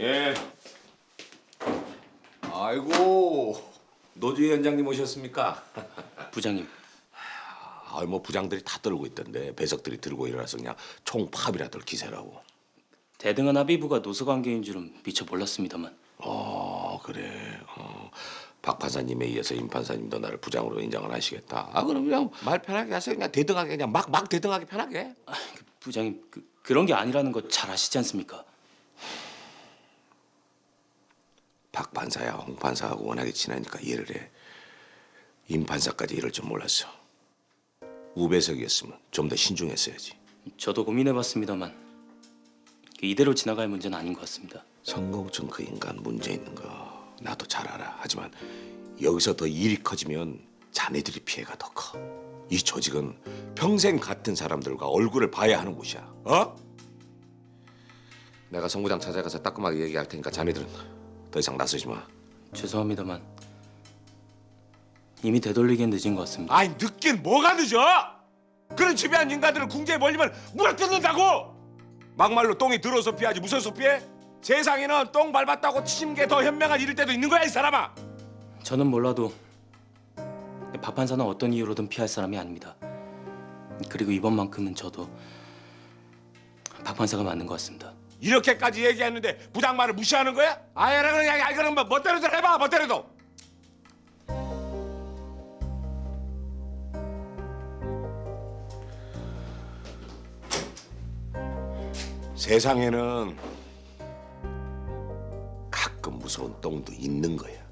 예. 아이고 노주위원장님 오셨습니까? 부장님, 아, 뭐 부장들이 다 떨고 있던데 배석들이 들고 일어나서 그냥 총파업이라들 기세라고. 대등한 합의부가 노소 관계인 줄은 미처 몰랐습니다만 어 그래. 어. 박 판사님에 이어서 임 판사님도 나를 부장으로 인정을 하시겠다. 아 그럼 그냥 말 편하게 하세요. 그냥 대등하게 그냥 막 막 대등하게 편하게. 아, 그 부장님 그, 그런 게 아니라는 거 잘 아시지 않습니까? 박 판사야 홍 판사하고 워낙에 친하니까 이해를 해. 임 판사까지 이럴 줄 몰랐어. 우배석이었으면 좀 더 신중했어야지. 저도 고민해봤습니다만 그 이대로 지나갈 문제는 아닌 것 같습니다. 성공증 그 인간 문제 있는 거 나도 잘 알아. 하지만 여기서 더 일이 커지면 자네들이 피해가 더 커. 이 조직은 평생 같은 사람들과 얼굴을 봐야 하는 곳이야. 어? 내가 성 부장 찾아가서 따끔하게 얘기할 테니까 자네들은 더 이상 나서지 마. 죄송합니다만 이미 되돌리기엔 늦은 것 같습니다. 아니 늦긴 뭐가 늦어? 그런 지배한 인간들을 궁지에 몰리면 물어 뜯는다고. 막말로 똥이 들어서 피하지 무슨 소 피해? 세상에는 똥 밟았다고 치는 게 더 현명한 일일 때도 있는 거야 이 사람아. 저는 몰라도 박 판사는 어떤 이유로든 피할 사람이 아닙니다. 그리고 이번만큼은 저도 박 판사가 맞는 것 같습니다. 이렇게까지 얘기했는데 부장 말을 무시하는 거야? 아야라 그냥 아 그럼 뭐 멋대로들 해봐 멋대로도. 세상에는 가끔 무서운 똥도 있는 거야.